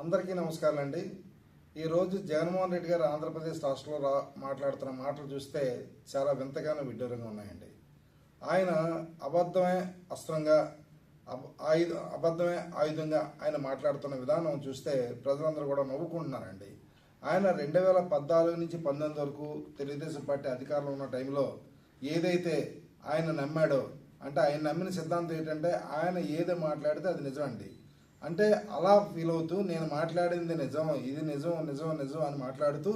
అందరికీ నమస్కారం అండి ఈరోజు జగన్మోహన్ రెడ్డి గారు ఆంధ్రప్రదేశ్ రాష్ట్రంలో రా మాట్లాడుతున్న మాటలు చూస్తే చాలా వింతగానో విడ్డూరంగా ఉన్నాయండి. ఆయన అబద్ధమే అస్త్రంగా అబ- ఆయుధ అబద్ధమే ఆయుధంగా ఆయన మాట్లాడుతున్న విధానం చూస్తే ప్రజలందరూ కూడా నవ్వుకుంటున్నారండి. ఆయన రెండు వేల పద్నాలుగు నుంచి పంతొమ్మిది వరకు తెలుగుదేశం పార్టీ అధికారంలో ఉన్న టైంలో ఏదైతే ఆయన నమ్మాడో అంటే ఆయన నమ్మిన సిద్ధాంతం ఏంటంటే ఆయన ఏది మాట్లాడితే అది నిజం అండి అంటే అలా ఫీల్ అవుతూ నేను మాట్లాడింది నిజం ఇది నిజం నిజం నిజం అని మాట్లాడుతూ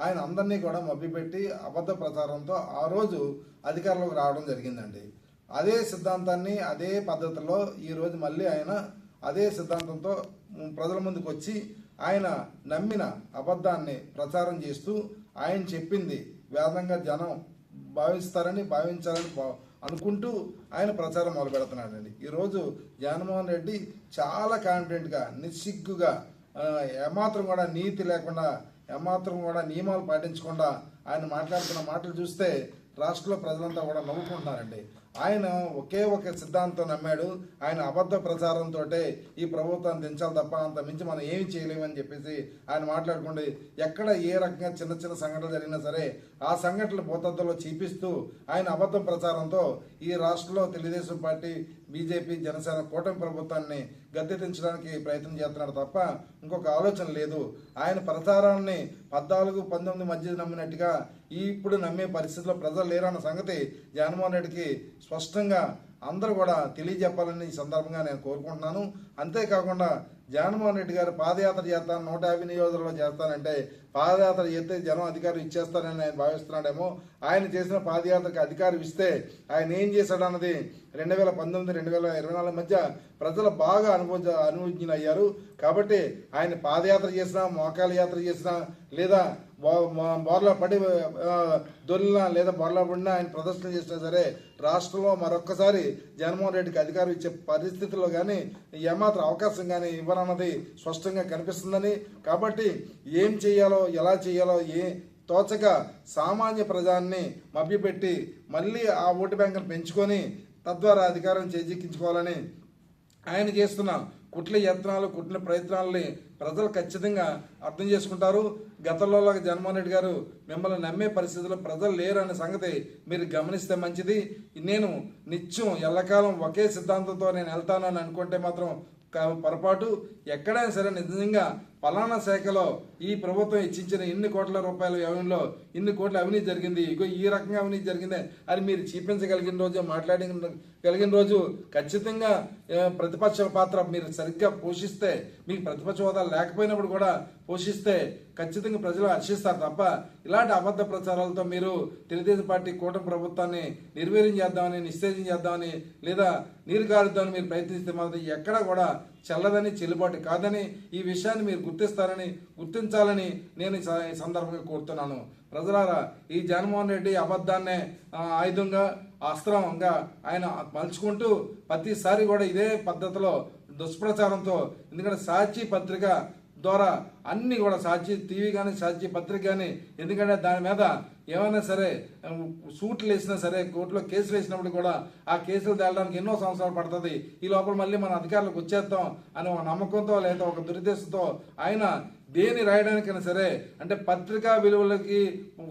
ఆయన అందరినీ కూడా మభ్యపెట్టి అబద్ధ ప్రచారంతో ఆ రోజు అధికారంలోకి రావడం జరిగిందండి. అదే సిద్ధాంతాన్ని అదే పద్ధతిలో ఈ రోజు మళ్ళీ ఆయన అదే సిద్ధాంతంతో ప్రజల ముందుకు వచ్చి ఆయన నమ్మిన అబద్ధాన్ని ప్రచారం చేస్తూ ఆయన చెప్పింది వేదంగా జనం భావిస్తారని భావించాలని అనుకుంటూ ఆయన ప్రచారం మొదలు పెడుతున్నాడండి. ఈరోజు జగన్మోహన్ రెడ్డి చాలా కాన్ఫిడెంట్గా నిస్సిగ్గుగా ఏమాత్రం కూడా నీతి లేకుండా ఏమాత్రం కూడా నియమాలు పాటించకుండా ఆయన మాట్లాడుతున్న మాటలు చూస్తే రాష్ట్రంలో ప్రజలంతా కూడా నవ్వుకుంటున్నారండి. ఆయన ఒకే ఒక సిద్ధాంతం నమ్మాడు. ఆయన అబద్ధ ప్రచారంతో ఈ ప్రభుత్వాన్ని దించాలి తప్ప అంత మించి మనం ఏమి చేయలేమని చెప్పేసి ఆయన మాట్లాడుకుంటే ఎక్కడ ఏ రకంగా చిన్న చిన్న సంఘటనలు జరిగినా సరే ఆ సంఘటనలు భూతద్దలో చూపిస్తూ ఆయన అబద్ధం ప్రచారంతో ఈ రాష్ట్రంలో తెలుగుదేశం పార్టీ బీజేపీ జనసేన కూటమి ప్రభుత్వాన్ని గద్దెదించడానికి ప్రయత్నం చేస్తున్నాడు తప్ప ఇంకొక ఆలోచన లేదు. ఆయన ప్రచారాన్ని పద్నాలుగు పంతొమ్మిది మధ్య నమ్మినట్టుగా ఇప్పుడు నమ్మే పరిస్థితిలో ప్రజలు లేరన్న సంగతి జగన్మోహన్ రెడ్డికి స్పష్టంగా అందరూ కూడా తెలియజెప్పాలని ఈ సందర్భంగా నేను కోరుకుంటున్నాను. అంతేకాకుండా జగన్మోహన్ రెడ్డి గారు పాదయాత్ర చేస్తాను నూట యాభై నియోజకవర్గంలో చేస్తానంటే పాదయాత్ర చేస్తే జనం అధికారం ఇచ్చేస్తారని ఆయన భావిస్తున్నాడేమో. ఆయన చేసిన పాదయాత్రకు అధికారం ఇస్తే ఆయన ఏం చేశాడన్నది రెండు వేల పంతొమ్మిది రెండు వేల ఇరవై నాలుగు మధ్య ప్రజలు బాగా అనుభవ అనుభవజ్ఞులు అయ్యారు కాబట్టి ఆయన పాదయాత్ర చేసినా మోకాల యాత్ర చేసినా లేదా బోర్లా పడి ఆ, దొల్లినా లేదా బోర్లా పడినా ఆయన ప్రదర్శన చేసినా సరే రాష్ట్రంలో మరొక్కసారి జగన్మోహన్ రెడ్డికి అధికారం ఇచ్చే పరిస్థితుల్లో కానీ ఏమాత్రం అవకాశం కానీ ఇవ్వనన్నది స్పష్టంగా కనిపిస్తుందని. కాబట్టి ఏం చేయాలో ఎలా చేయాలో ఏ తోచక సామాన్య ప్రజాన్ని మభ్యపెట్టి మళ్ళీ ఆ ఓటు బ్యాంకును పెంచుకొని తద్వారా అధికారం చేజిక్కించుకోవాలని ఆయన చేస్తున్న కుట్ల యత్నాలు కుట్ల ప్రయత్నాలని ప్రజలు ఖచ్చితంగా అర్థం చేసుకుంటారు. గతంలో జగన్మోహన్ రెడ్డి గారు మిమ్మల్ని నమ్మే పరిస్థితుల్లో ప్రజలు లేరు అనే సంగతి మీరు గమనిస్తే మంచిది. నేను నిత్యం ఎల్లకాలం ఒకే సిద్ధాంతంతో నేను వెళ్తాను అని అనుకుంటే మాత్రం పొరపాటు. ఎక్కడైనా సరే నిజంగా పలానా శాఖలో ఈ ప్రభుత్వం ఇచ్చించిన ఇన్ని కోట్ల రూపాయల వ్యయంలో ఇన్ని కోట్ల అవినీతి జరిగింది. ఇగో ఈ రకంగా అవినీతి జరిగింది. అని మీరు చూపించగలిగిన రోజు మాట్లాడగలిగిన రోజు ఖచ్చితంగా ప్రతిపక్ష పాత్ర మీరు సరిగ్గా పోషిస్తే మీకు ప్రతిపక్ష హోదా లేకపోయినప్పుడు కూడా పోషిస్తే ఖచ్చితంగా ప్రజలు హర్షిస్తారు తప్ప ఇలాంటి అబద్ధ ప్రచారాలతో మీరు తెలుగుదేశం పార్టీ కూటమి ప్రభుత్వాన్ని నిర్వీర్యం చేద్దామని నిశ్చేజం చేద్దామని లేదా నీరు కారుద్దామని మీరు ప్రయత్నిస్తే మాత్రం ఎక్కడా కూడా చల్లదని చెల్లుబాటు కాదని ఈ విషయాన్ని మీరు గుర్తిస్తారని గుర్తించాలని నేను ఈ స- సందర్భంగా కోరుతున్నాను. ప్రజలారా ఈ జగన్మోహన్ రెడ్డి అబద్ధాన్నే ఆయుధంగా అస్త్రంగా ఆయన మలుచుకుంటూ ప్రతిసారి కూడా ఇదే పద్ధతిలో దుష్ప్రచారంతో ఎందుకంటే సాక్షి పత్రిక ద్వారా అన్ని కూడా సాక్షి టీవీ కానీ సాక్షి పత్రిక కానీ ఎందుకంటే దాని మీద ఏమైనా సరే సూట్లు వేసినా సరే కోర్టులో కేసులు వేసినప్పుడు కూడా ఆ కేసులు తేలడానికి ఎన్నో సంవత్సరాలు పడుతుంది. ఈ లోపల మళ్ళీ మన అధికారులకు వచ్చేస్తాం అనే ఒక నమ్మకంతో లేదా ఒక దురుద్దేశంతో ఆయన దేని రాయడానికైనా సరే అంటే పత్రికా విలువలకి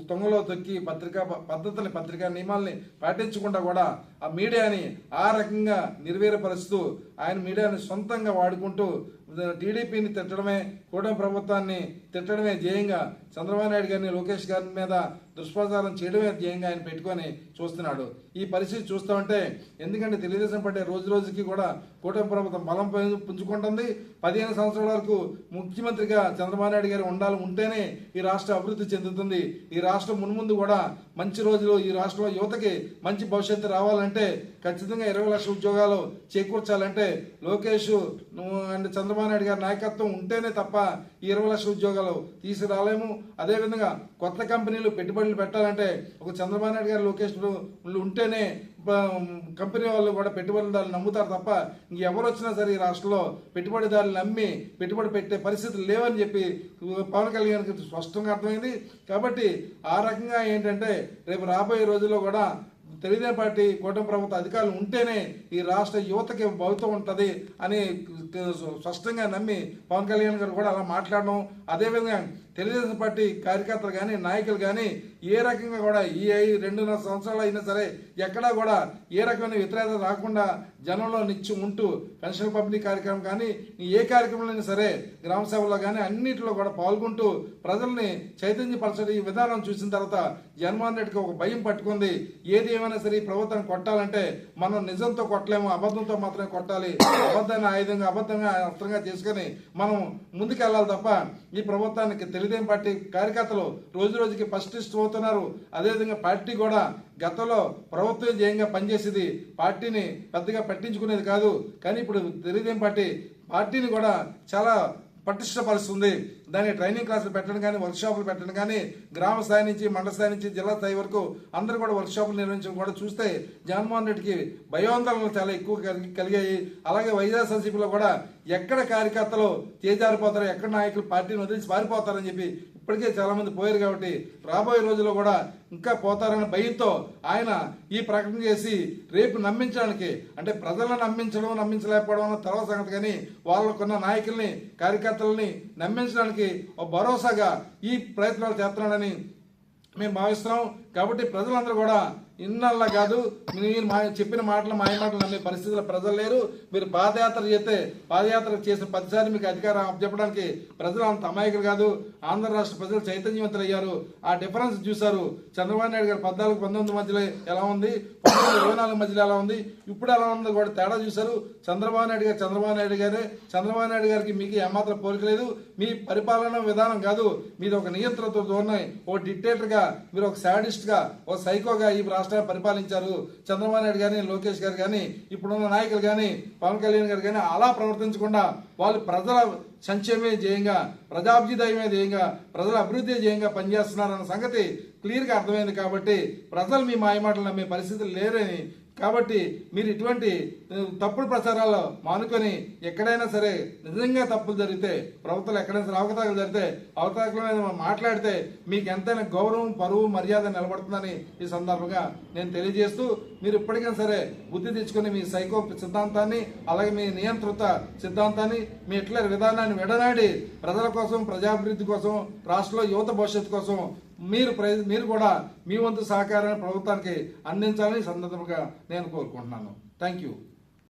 తొంగలో తొక్కి పత్రికా ప- పద్ధతుల్ని పత్రికా నియమాల్ని పాటించకుండా కూడా ఆ మీడియాని ఆ రకంగా నిర్వీరపరుస్తూ ఆయన మీడియాని సొంతంగా వాడుకుంటూ టీడీపీని తిట్టడమే కూటమి ప్రభుత్వాన్ని తిట్టడమే ధ్యేయంగా చంద్రబాబు నాయుడు గారిని లోకేష్ గారి మీద దుష్ప్రచారం చేయడమే ధ్యేయంగా ఆయన పెట్టుకొని చూస్తున్నాడు. ఈ పరిస్థితి చూస్తూ ఉంటే ఎందుకంటే తెలుగుదేశం పార్టీ రోజు రోజుకి కూడా కూటమి ప్రభుత్వం బలం పుంజుకుంటుంది. పదిహేను సంవత్సరాల వరకు ముఖ్యమంత్రిగా చంద్రబాబు నాయుడు గారు ఉండాలి ఉంటేనే ఈ రాష్ట్రం అభివృద్ధి చెందుతుంది. ఈ రాష్ట్రం మున్ముందు కూడా మంచి రోజులు ఈ రాష్ట్రంలో యువతకి మంచి భవిష్యత్తు రావాలంటే ఖచ్చితంగా ఇరవై లక్షల ఉద్యోగాలు చేకూర్చాలంటే లోకేష్ అండ్ చంద్రబాబు నాయుడు గారి నాయకత్వం ఉంటేనే తప్ప ఈ ఇరవై లక్షల ఉద్యోగాలు తీసుకురాలేము. అదేవిధంగా కొత్త కంపెనీలు పెట్టుబడులు పెట్టాలంటే ఒక చంద్రబాబు నాయుడు గారు లొకేషన్ ఉంటేనే కంపెనీ వాళ్ళు కూడా పెట్టుబడిదారులు నమ్ముతారు తప్ప ఇంకెవరు వచ్చినా సరే ఈ రాష్ట్రంలో పెట్టుబడిదారులు నమ్మి పెట్టుబడి పెట్టే పరిస్థితులు లేవని చెప్పి పవన్ కళ్యాణ్ స్పష్టంగా అర్థమైంది. కాబట్టి ఆ రకంగా ఏంటంటే రేపు రాబోయే రోజుల్లో కూడా తెలుగుదేశం పార్టీ కూటమి ప్రభుత్వ అధికారులు ఉంటేనే ఈ రాష్ట్ర యువతకి భవితం ఉంటుంది అని స్పష్టంగా నమ్మి పవన్ కళ్యాణ్ గారు కూడా అలా మాట్లాడడం అదేవిధంగా తెలుగుదేశం పార్టీ కార్యకర్తలు కానీ నాయకులు కానీ ఏ రకంగా కూడా ఈ ఐ- రెండున్నర సంవత్సరాలు అయినా సరే ఎక్కడా కూడా ఏ రకమైన వ్యతిరేకత రాకుండా జనంలో నిత్యం ఉంటూ పెన్షన్ పంపిణీ కార్యక్రమం కానీ ఏ కార్యక్రమంలో అయినా సరే గ్రామ సభలో కానీ అన్నింటిలో కూడా పాల్గొంటూ ప్రజల్ని చైతన్యపరచడం ఈ విధానం చూసిన తర్వాత జగన్మోహన్ రెడ్డికి ఒక భయం పట్టుకుంది. ఏది ఏమైనా సరే ఈ ప్రభుత్వం కొట్టాలంటే మనం నిజంతో కొట్టలేము అబద్ధంతో మాత్రమే కొట్టాలి. అబద్ధాన్ని ఆయుధంగా అబద్ధంగా అస్త్రంగా చేసుకొని మనం ముందుకెళ్ళాలి తప్ప ఈ ప్రభుత్వానికి తెలుగుదేశం పార్టీ కార్యకర్తలు రోజు రోజుకి ఫస్ట్ అవుతున్నారు అదేవిధంగా పార్టీ కూడా గతంలో ప్రభుత్వం జయంగా పనిచేసేది పార్టీని పెద్దగా పట్టించుకునేది కాదు. కానీ ఇప్పుడు తెలుగుదేశం పార్టీ పార్టీని కూడా చాలా పటిష్టపరుస్తుంది దాని ట్రైనింగ్ క్లాసులు పెట్టడం కానీ వర్క్షాపులు పెట్టడం కానీ గ్రామ స్థాయి నుంచి మండల స్థాయి నుంచి జిల్లా స్థాయి వరకు అందరూ కూడా వర్క్షాపులు నిర్వహించడం కూడా చూస్తే జగన్మోహన్ రెడ్డికి భయోందోళనలు చాలా ఎక్కువ కలిగాయి. అలాగే వైఎస్ఆర్సీపీలో కూడా ఎక్కడ కార్యకర్తలు తేజారిపోతారో ఎక్కడ నాయకులు పార్టీని వదిలిసి పారిపోతారని చెప్పి ఇప్పటికే చాలామంది పోయారు కాబట్టి రాబోయే రోజుల్లో కూడా ఇంకా పోతారనే భయంతో ఆయన ఈ ప్రకటన చేసి రేపు నమ్మించడానికి అంటే ప్రజలను నమ్మించడం నమ్మించలేకపోవడం అన్న తర్వాత సంగతి కానీ వాళ్ళకున్న నాయకుల్ని కార్యకర్తలని నమ్మించడానికి ఒక భరోసాగా ఈ ప్రయత్నాలు చేస్తున్నాడని మేము భావిస్తున్నాం. కాబట్టి ప్రజలందరూ కూడా ఇన్నల్లా కాదు మీరు మా చెప్పిన మాటలు మాయ మాటలు నమ్మే పరిస్థితుల్లో ప్రజలు లేరు. మీరు పాదయాత్ర చేస్తే పాదయాత్ర చేసిన ప్రతిసారి మీకు అధికారం చెప్పడానికి ప్రజలు అంత అమాయకులు కాదు. ఆంధ్ర రాష్ట్ర ప్రజలు చైతన్యవంతులు అయ్యారు ఆ డిఫరెన్స్ చూశారు. చంద్రబాబు నాయుడు గారు పద్నాలుగు పంతొమ్మిది మధ్యలో ఎలా ఉంది? పంతొమ్మిది ఇరవై నాలుగు మధ్యలో ఎలా ఉంది? ఇప్పుడు ఎలా ఉందో కూడా తేడా చూశారు. చంద్రబాబు నాయుడు గారు చంద్రబాబు నాయుడు గారే. చంద్రబాబు నాయుడు గారికి మీకు ఏమాత్రం పోలిక లేదు. మీ పరిపాలన విధానం కాదు. మీద ఒక నియంత్రణతో ధోరణి. ఓ డిక్టేటర్గా మీరు ఒక శాడిస్ట్గా ఓ సైకోగా ఈ రాష్ట్రాన్ని పరిపాలించారు. చంద్రబాబు నాయుడు గారిని లోకేష్ గారు కానీ ఇప్పుడున్న నాయకులు కానీ పవన్ కళ్యాణ్ గారు కానీ అలా ప్రవర్తించకుండా వాళ్ళు ప్రజల సంక్షేమే జయంగా ప్రజాభ్యుదయమే జయంగా ప్రజల అభివృద్ధి జయంగా పనిచేస్తున్నారన్న సంగతి క్లియర్గా అర్థమైంది కాబట్టి ప్రజలు మీ మాయమాటలు నమ్మే పరిస్థితులు లేరని కాబట్టి మీరు ఇటువంటి తప్పుడు ప్రచారాలు మానుకొని ఎక్కడైనా సరే నిజంగా తప్పులు జరిగితే ప్రభుత్వాలు ఎక్కడైనా సరే అవకతవకలు జరిగితే అవకతవకల మీద మాట్లాడితే మీకు ఎంతైనా గౌరవం పరువు మర్యాద నిలబడుతుందని ఈ సందర్భంగా నేను తెలియజేస్తూ మీరు ఇప్పటికైనా సరే బుద్ధి తెచ్చుకుని మీ సైకో సిద్ధాంతాన్ని అలాగే మీ నియంత్రిత సిద్ధాంతాన్ని మీ హిట్లర్ విధానాన్ని విడనాడి ప్రజల కోసం ప్రజాభివృద్ధి కోసం రాష్ట్రంలో యువత భవిష్యత్తు కోసం మీరు మీరు కూడా మీ వంతు సహకారాన్ని ప్రభుత్వానికి అందించాలని సందర్భంగా నేను కోరుకుంటున్నాను. Thank you